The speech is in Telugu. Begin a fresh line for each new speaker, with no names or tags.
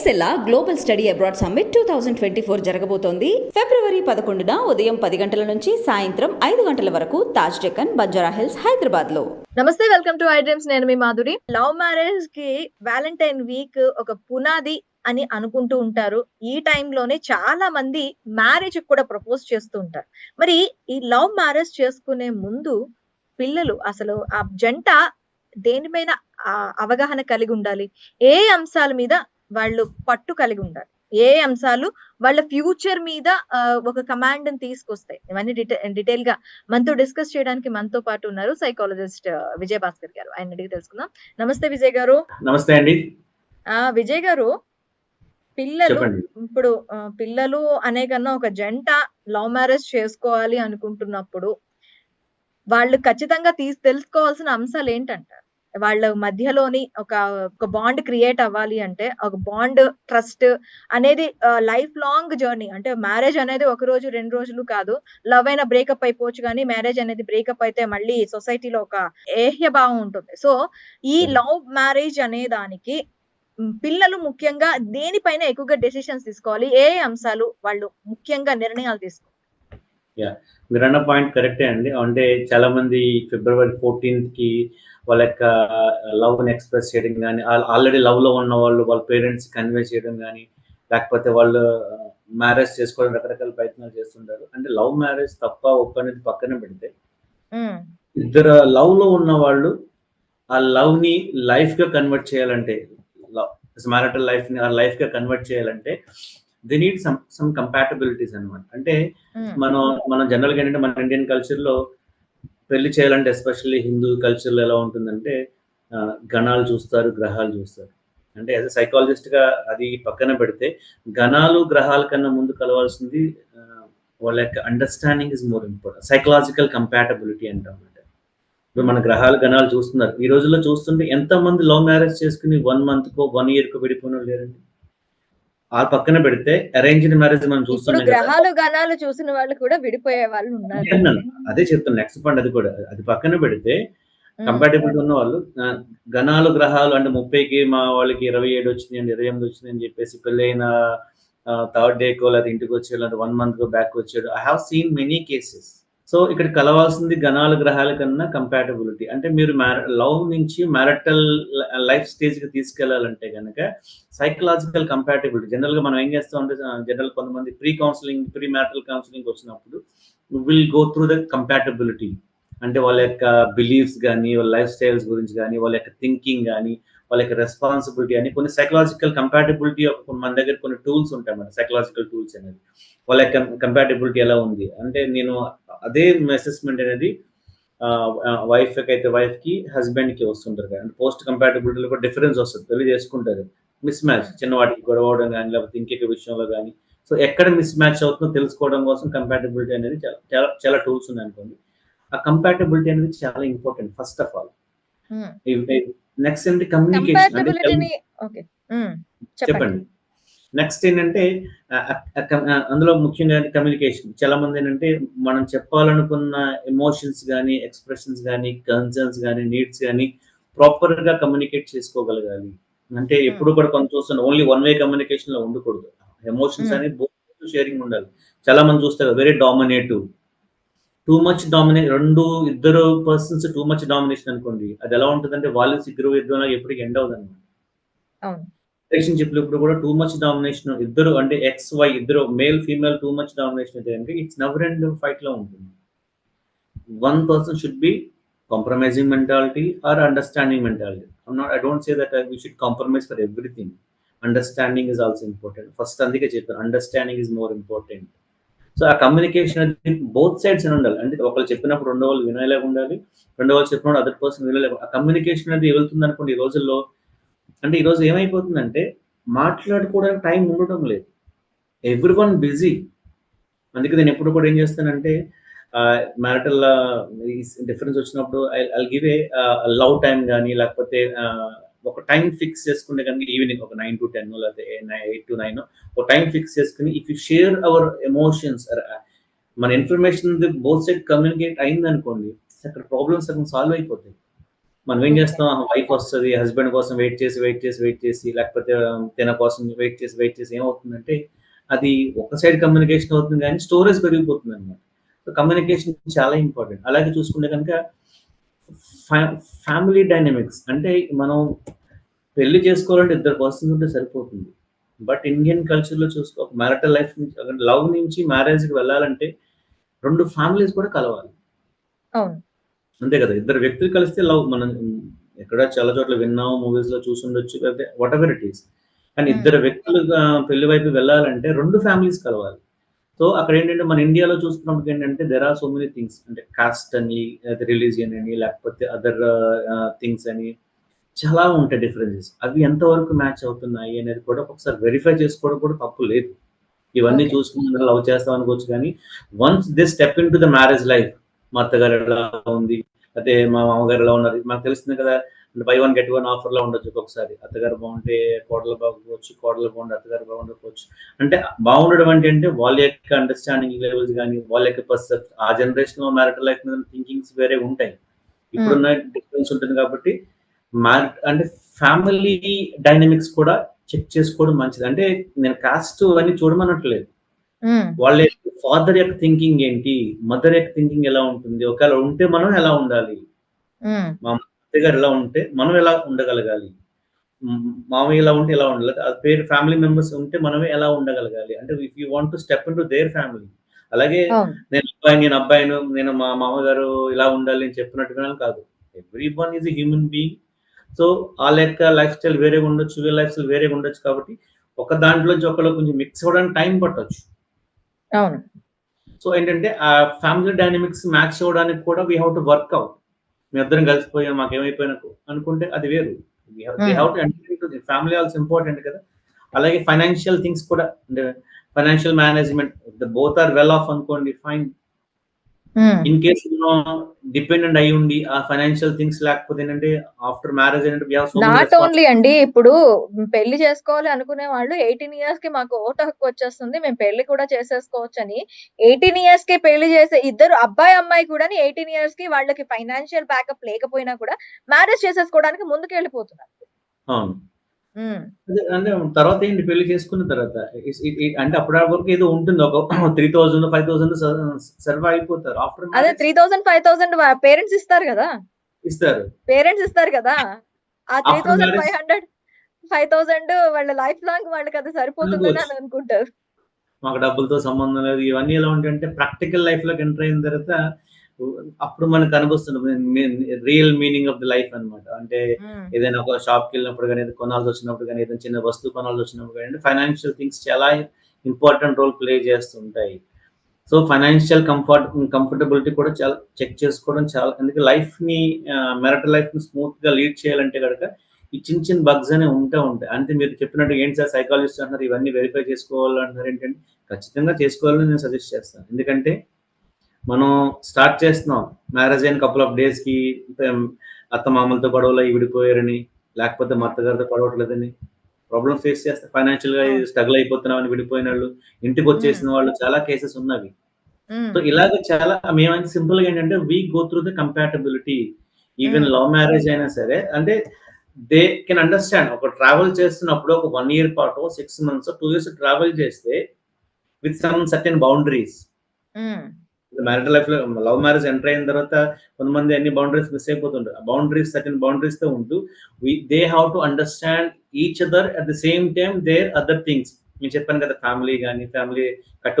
ఎక్సెల్లా global study abroad summit two thousand twenty four జరగబోతోంది. ఫిబ్రవరి పదకొండున ఉదయం పది గంటల నుంచి సాయంత్రం ఐదు గంటల వరకు తాజ్ డెక్కన్ బంజారా హిల్స్ హైదరాబాద్లో
నమస్తే వెల్కమ్ టు ఐ డ్రీమ్స్. నేను మీ మాధురి. లవ్ మ్యారేజ్కి వ్యాలంటైన్ వీక్ ఒక పునాది అని అనుకుంటూ ఉంటారు. ఈ టైంలోనే చాలా మంది మ్యారేజ్ కూడా ప్రపోజ్ చేస్తూ ఉంటారు. మరి ఈ లవ్ మ్యారేజ్ చేసుకునే ముందు పిల్లలు అసలు ఆ జంట దేనిపైన అవగాహన కలిగి ఉండాలి? ఏ అంశాల మీద వాళ్ళు పట్టు కలిగి ఉండాలి. ఏ అంశాలు వాళ్ళ ఫ్యూచర్ మీద ఒక కమాండ్ తీసుకొస్తాయి. ఇవన్నీ డీటెయిల్గా మనతో డిస్కస్ చేయడానికి మనతో పాటు ఉన్నారు సైకాలజిస్ట్ విజయ్ భాస్కర్ గారు. ఆయన అడిగి తెలుసుకుందాం. నమస్తే విజయ్ గారు.
నమస్తే అండి.
ఆ విజయ్ గారు పిల్లలు ఇప్పుడు పిల్లలు అనే కన్నా ఒక జంట లవ్ మ్యారేజ్ చేసుకోవాలి అనుకుంటున్నప్పుడు వాళ్ళు ఖచ్చితంగా తీసి తెలుసుకోవాల్సిన అంశాలు ఏంటంటారు? వాళ్ళ మధ్యలోని ఒక ఒక బాండ్ క్రియేట్ అవ్వాలి అంటే ఒక బాండ్ ట్రస్ట్ అనేది లైఫ్ లాంగ్ జర్నీ అంటే మ్యారేజ్ అనేది ఒక రోజు రెండు రోజులు కాదు. లవ్ అయినా బ్రేకప్ అయిపోవచ్చు కానీ మ్యారేజ్ అనేది బ్రేకప్ అయితే మళ్ళీ సొసైటీలో ఒక ఏహ్య భావం ఉంటుంది. సో ఈ
Hmm.
లవ్ మ్యారేజ్ అనే దానికి పిల్లలు ముఖ్యంగా దేనిపైన ఎక్కువగా డెసిషన్స్ తీసుకోవాలి? ఏ అంశాలు వాళ్ళు ముఖ్యంగా నిర్ణయాలు తీసుకోవాలి
మీరు అన్న పాయింట్ కరెక్టే అండి. అంటే చాలా మంది ఫిబ్రవరి ఫోర్టీన్త్కి వాళ్ళ యొక్క లవ్ని ఎక్స్ప్రెస్ చేయడం కానీ ఆల్రెడీ లవ్లో ఉన్న వాళ్ళు వాళ్ళ పేరెంట్స్ కన్వే చేయడం కానీ లేకపోతే వాళ్ళు మ్యారేజ్ చేసుకోవడం రకరకాల ప్రయత్నాలు చేస్తుంటారు. అంటే లవ్ మ్యారేజ్ తప్ప ఒప్ప అనేది పక్కన పెడితే ఇద్దరు లవ్లో ఉన్న వాళ్ళు ఆ లవ్ని లైఫ్గా కన్వర్ట్ చేయాలంటే లవ్ మ్యారిటల్ లైఫ్ని ఆ లైఫ్గా కన్వర్ట్ చేయాలంటే the need some some compatibilities అన్నమాట. అంటే
ఉమ్,
మనం మనం జనరల్గా ఏంటంటే మన ఇండియన్ కల్చర్లో పెళ్ళి చేయాలంటే ఎస్పెషల్లీ హిందూ కల్చర్లో ఎలా ఉంటుందంటే గణాలు చూస్తారు గ్రహాలు చూస్తారు. అంటే యాజ్ సైకాలజిస్ట్గా అది పక్కన పెడితే గణాలు గ్రహాల కన్నా ముందు కలవాల్సింది వాళ్ళ యొక్క understanding is more important psychological compatibility అంటాం అన్నమాట. ఇప్పుడు మన గ్రహాలు గణాలు చూస్తున్నారు. ఈ రోజుల్లో చూస్తుంటే ఎంత మంది లవ్ మ్యారేజ్ చేసుకుని వన్ మంత్ కో వన్ ఇయర్ కో విడిపోయిన లేరండి? ఆ పక్కన పెడితే అరేంజ్డ్ మ్యారేజ్ మనం చూస్తున్నాం
గ్రహాలు గణాలు చూసిన వాళ్ళు కూడా విడిపోయే వాళ్ళు ఉన్నారు
అదే చెప్తాను నెక్స్ట్ పాయింట్ అది కూడా. అది పక్కన పెడితే
ఉమ్,
కంపాటబిలిటీ ఉన్న వాళ్ళు గణాలు గ్రహాలు అంటే ముప్పైకి మా వాళ్ళకి ఇరవై ఏడు వచ్చింది అండి ఇరవై ఎనిమిది వచ్చింది అని చెప్పేసి పెళ్ళైన థర్డ్ డేకో లేదా ఇంటికి వచ్చే లేదా వన్ మంత్ కో బ్యాక్ వచ్చాడు. I have seen many cases so ఇక్కడ కలవాల్సింది గణాల గ్రహాల కన్నా కంపాటబిలిటీ అంటే మీరు లవ్ నుంచి మ్యారటల్ లైఫ్ స్టేజ్కి తీసుకెళ్ళాలంటే కనుక సైకలాజికల్ కంపాటబిలిటీ జనరల్గా మనం ఏం చేస్తాం అంటే జనరల్ కొంతమంది pre counselling pre marital counselling వచ్చినప్పుడు will go through the compatibility అంటే వాళ్ళ యొక్క బిలీఫ్స్ కానీ వాళ్ళ లైఫ్ స్టైల్స్ గురించి కానీ వాళ్ళ యొక్క థింకింగ్ కానీ వాళ్ళ యొక్క రెస్పాన్సిబిలిటీ అని కొన్ని సైకలాజికల్ కంపాటబిలిటీ మన దగ్గర కొన్ని టూల్స్ ఉంటాయి మన సైకలాజికల్ టూల్స్ అనేది వాళ్ళ యొక్క కంపాటబిలిటీ ఎలా ఉంది? అంటే నేను అదే అసెస్మెంట్ అనేది వైఫ్ అయితే వైఫ్కి హస్బెండ్కి వస్తుంటారు కదా. అంటే పోస్ట్ కంపాటబిలిటీలో కూడా డిఫరెన్స్ వస్తుంది. పెళ్ళి చేసుకుంటారు. మిస్ మ్యాచ్ చిన్న వాటికి గొడవ అవడం కానీ లేకపోతే ఇంకొక విషయంలో కానీ సో ఎక్కడ మిస్ మ్యాచ్ అవుతుందో తెలుసుకోవడం కోసం కంపాటబిలిటీ అనేది చాలా చాలా టూల్స్ ఉన్నాయి అనుకోండి. ఆ కంపాటబిలిటీ అనేది చాలా important first of all. Next ఏంటి? కమ్యూనికేషన్
చెప్పండి.
నెక్స్ట్ ఏంటంటే అందులో ముఖ్యంగా కమ్యూనికేషన్ చాలా మంది ఏంటంటే మనం చెప్పాలనుకున్న ఎమోషన్స్ కానీ ఎక్స్ప్రెషన్స్ కానీ కన్సర్న్స్ కానీ నీడ్స్ కానీ ప్రాపర్గా కమ్యూనికేట్ చేసుకోగలగాలి. అంటే ఎప్పుడు కూడా కొంత చూస్తున్నా ఓన్లీ వన్ వే కమ్యూనికేషన్లో ఉండకూడదు. Emotions
Hmm.
అనేది షేరింగ్ ఉండాలి. చాలా మంది చూస్తారు very dominative too much dominate రెండు ఇద్దరు పర్సన్స్ టూ మచ్ డామినేషన్ అనుకోండి అది ఎలా ఉంటుందంటే వాళ్ళు ఇద్దరు ఇద్దరు ఎప్పటికీ ఎండ్ అవుతుంది
అవును.
రిలేషన్షిప్లో ఇప్పుడు కూడా టూ మచ్ డామినేషన్ ఇద్దరు అంటే ఎక్స్ వై ఇద్దరు male female too much domination అయితే అంటే ఇట్స్ నెవర్ ఎండ్ ఫైట్లో ఉంటుంది. One person should be compromising mentality or understanding mentality not I don't say that we should compromise for everything understanding is also important first అందుకే చెప్పాను understanding is more important so ఆ కమ్యూనికేషన్ అనేది బోత్ సైడ్స్ అని ఉండాలి. అంటే ఒకళ్ళు చెప్పినప్పుడు రెండో వాళ్ళు వినలేక ఉండాలి. రెండో వాళ్ళు చెప్పినప్పుడు అదర్ పర్సన్ వినలేక ఆ కమ్యూనికేషన్ అనేది వెళ్తుంది అనుకోండి ఈ రోజుల్లో అంటే ఈరోజు ఏమైపోతుందంటే మాట్లాడుకోవడానికి టైం ఉండడం లేదు. ఎవ్రీ వన్ బిజీ అందుకే నేను ఎప్పుడు కూడా ఏం చేస్తానంటే మ్యారిటల్ డిఫరెన్స్ వచ్చినప్పుడు I give a love time కానీ లేకపోతే ఒక టైం ఫిక్స్ చేసుకుంటే కనుక ఈవినింగ్ ఒక నైన్ టు టెన్ లేకపోతే ఎయిట్ టు నైన్ ఒక టైం ఫిక్స్ చేసుకుని if you share our emotions మన ఇన్ఫర్మేషన్ బోత్ సైడ్ కమ్యూనికేట్ అయిందనుకోండి అక్కడ ప్రాబ్లమ్స్ సగం సాల్వ్ అయిపోతాయి. మనం ఏం చేస్తాం వైఫ్ వస్తుంది హస్బెండ్ కోసం వెయిట్ చేసి, వెయిట్ చేసి, వెయిట్ చేసి లేకపోతే తిన కోసం వెయిట్ చేసి, వెయిట్ చేసి ఏమవుతుందంటే అది ఒక సైడ్ కమ్యూనికేషన్ అవుతుంది కానీ స్టోరేజ్ పెరిగిపోతుందన్నమాట. సో, కమ్యూనికేషన్ చాలా ఇంపార్టెంట్. అలాగే చూసుకుంటే కనుక ఫ్యా ఫ్యామిలీ డైనమిక్స్ అంటే మనం పెళ్ళి చేసుకోవాలంటే ఇద్దరు పర్సన్స్ ఉంటే సరిపోతుంది. బట్ ఇండియన్ కల్చర్‌లో చూసుకో మ్యారిటల్ లైఫ్ నుంచి లవ్ నుంచి మ్యారేజ్‌కి వెళ్ళాలంటే రెండు ఫ్యామిలీస్ కూడా కలవాలి. అంతే కదా! ఇద్దరు వ్యక్తులు కలిస్తే లవ్ మనం ఎక్కడ చాలా చోట్ల విన్నాం, మూవీస్‌లో చూసుండొచ్చు. లేకపోతే వాటెవర్ ఇట్ ఈస్. కానీ
హ్మ్.
ఇద్దరు వ్యక్తులుగా పెళ్ళి వైపు వెళ్ళాలంటే 2 ఫ్యామిలీస్ కలవాలి. సో, అక్కడ ఏంటంటే మన ఇండియాలో చూసుకున్నప్పుడు ఏంటంటే there are so many things అంటే కాస్ట్ అని, రిలీజియన్ అని, లేకపోతే అదర్ థింగ్స్ అని చాలా ఉంటాయి డిఫరెన్సెస్. అవి ఎంతవరకు మ్యాచ్ అవుతున్నాయి అనేది కూడా ఒకసారి వెరిఫై చేసుకోవడం కూడా తప్పు లేదు. ఇవన్నీ. చూసుకొని లవ్ చేస్తాం అనుకోవచ్చు కానీ once they step into the marriage life మా అత్తగారు ఎలా ఉంది, అయితే మా మామగారు ఎలా ఉన్నారు. మనకు తెలుస్తుంది కదా! బై వన్ గెట్ వన్ ఆఫర్‌లో ఉండొచ్చు ఒక్కొక్కసారి. అత్తగారు బాగుంటే కోడలు బాగోకపోవచ్చు. కోడలు బాగుంటే అత్తగారు బాగుండకపోవచ్చు. అంటే బాగుండడం అంటే అంటే వాళ్ళ యొక్క అండర్‌స్టాండింగ్ లెవెల్స్ గాని, వాళ్ళ యొక్క పర్సెప్ ఆ జనరేషన్‌లో మ్యారిటల్ లైఫ్ మీద థింకింగ్స్ వేరే ఉంటాయి. ఇప్పుడున్న డిఫరెన్స్ ఉంటుంది కాబట్టి మ్యారి అంటే ఫ్యామిలీ డైనమిక్స్ కూడా చెక్ చేసుకోవడం మంచిది. అంటే నేను కాస్ట్ అన్ని చూడమనట్లేదు.
హ్మ్.
వాళ్ళ ఫాదర్ యొక్క థింకింగ్ ఏంటి? మదర్ యొక్క థింకింగ్ ఎలా ఉంటుంది? ఒకవేళ ఉంటే మనం ఎలా ఉండాలి?
హ్మ్.
మా అత్తగారు ఎలా ఉంటే మనం ఎలా ఉండగలగాలి? మామయ్య ఇలా ఉంటే ఎలా ఉండాలి? ఆ పేరు ఫ్యామిలీ మెంబర్స్ ఉంటే మనమే ఎలా ఉండగలగాలి? అంటే if you want to step into their family. అలాగే
అవును.
నేను అబ్బాయి, నేను అబ్బాయిను, నేను మా మామగారు ఇలా ఉండాలి అని చెప్పినట్టుగా కాదు. Everyone a human being. So, ఆళ్ళ యొక్క లైఫ్ స్టైల్ వేరేగా ఉండొచ్చు. వీళ్ళ లైఫ్ స్టైల్ వేరేగా ఉండొచ్చు కాబట్టి ఒక దాంట్లోంచి ఒకళ్ళు కొంచెం మిక్స్ అవ్వడానికి టైం పట్టొచ్చు.
అవును.
సో, ఏంటంటే ఆ ఫ్యామిలీ డైనమిక్స్ మ్యాచ్ అవ్వడానికి కూడా we have to work out. మేమిద్దరం కలిసిపోయాం. మాకేమైపోయినా అనుకుంటే అది వేరు. ఫ్యామిలీ ఆల్సో ఇంపార్టెంట్ కదా! అలాగే ఫైనాన్షియల్ థింగ్స్ కూడా అంటే financial management the both are well off అనుకోండి ఫైన్. ఇన్ కేస్ డిపెండెంట్ అయ్యి ఉండి ఆ ఫైనాన్షియల్ థింగ్స్ లేకపోతే ఏంటంటే ఆఫ్టర్ మ్యారేజ్ ఏంటంటే
నాట్ ఓన్లీ అండి. ఇప్పుడు పెళ్ళి చేసుకోవాలి అనుకునే వాళ్ళు 18 ఇయర్స్‌కి మాకు ఓటు హక్కు వచ్చేస్తుంది. మేము పెళ్ళి కూడా చేసేసుకోవచ్చని 18 ఇయర్స్‌కి పెళ్ళి చేసే ఇద్దరు అబ్బాయి, అమ్మాయి కూడాని 18 ఇయర్స్‌కి వాళ్ళకి ఫైనాన్షియల్ బ్యాకప్ లేకపోయినా కూడా మ్యారేజ్ చేసేసుకోవడానికి ముందుకెళ్ళిపోతున్నారు.
అవును.
హ్మ్.
అదే అంటే తర్వాత ఏంటి పెళ్ళి చేసుకున్న తర్వాత ఇస్ ఇ ఇ అంటే అప్పటి వరకు ఏదో ఉంటుంది. ఒక 3000, 5000 స సర్వైవ్ అయిపోతారు. ఆఫ్టర్
అదే
మ్యారేజ్
3000, 5000 వ పేరెంట్స్ ఇస్తారు గదా!
ఇస్తారు.
పేరెంట్స్ ఇస్తారు గదా! ఆ
ఆఫ్టర్ మ్యారేజ్
3500, 5000 వాళ్ళ లైఫ్ లాంగ్ వాళ్ళకది సరిపోతుందని
అనుకోవచ్చు.
అని అనుకుంటారు.
మాకు డబ్బులతో సంబంధం లేదు. ఇవన్నీ ఎలా ఉంటాయంటే ప్రాక్టికల్ లైఫ్‌లోకి ఎంటర్ అయిన తర్వాత అప్పుడు మనకు అనిపిస్తుంది. Real meaning of the life అన్నమాట. అంటే. ఏదైనా ఒక షాప్‌కెళ్ళినప్పుడు గాని, ఏదైనా కొనాల్సొచ్చినప్పుడు గాని, ఏదైనా చిన్న వస్తువు కొనాల్సొచ్చినప్పుడు గాని ఫైనాన్షియల్ థింగ్స్ చాలా ఇంపార్టెంట్ రోల్ ప్లే చేస్తుంటాయి. సో, ఫైనాన్షియల్ కంఫర్ట్ కంఫర్టబిలిటీ కూడా చాలా చెక్ చేసుకోవడం చాలా అందుకే లైఫ్‌ని మ్యారిటల్ లైఫ్‌ని స్మూత్‌గా లీడ్ చేయాలంటే గనక ఈ చిన్న చిన్న బగ్స్ అనేవి ఉంటూ ఉంటాయి. అంటే మీరు చెప్పినట్టు ఏంటి సార్ సైకాలజిస్ట్ అంటున్నారు ఇవన్నీ వెరిఫై చేసుకోవాలి అంటున్నారు ఏంటంటే ఖచ్చితంగా చేసుకోవాలని నేను సజెస్ట్ చేస్తాను. ఎందుకంటే మనం స్టార్ట్ చేస్తున్నాం. మ్యారేజ్ అయిన కపుల్ ఆఫ్ డేస్‌కి ఆహ్, అత్తమామలతో గొడవలయ్యి విడిపోయారని, లేకపోతే మా. అత్తగారితో పడవట్లేదని ప్రాబ్లమ్స్ ఫేస్ చేస్తే ఫైనాన్షియల్‌గా
అవును.
స్ట్రగుల్ అయిపోతున్నామని విడిపోయినోళ్ళు, ఇంటికొచ్చేసిన
హ్మ్.
వాళ్ళు చాలా కేసెస్ ఉన్నవి. సో, ఇలాగ చాలా మేమైతే సింపుల్‌గా ఏంటంటే we go through the compatibility. Even. Love marriage అయినా సరే అంటే దే కెన్ అండర్‌స్టాండ్. ఒక ట్రావెల్ చేస్తున్నప్పుడు ఒక 1 ఇయర్ పాటో, 6 మంత్సో, 2 ఇయర్స్ ట్రావెల్ చేస్తే with some certain boundaries. Marital లైఫ్లో లవ్ మ్యారేజ్ ఎంటర్ అయిన తర్వాత కొంతమంది అన్ని బౌండరీస్ మిస్ అయిపోతుంటారు. ఆ బౌండరీస్ సర్టన్ బౌండరీస్తో ఉంటూ we they how to understand each other at the same time their other things. నేను చెప్పాను కదా! ఫ్యామిలీ కానీ ఫ్యామిలీ కట్టు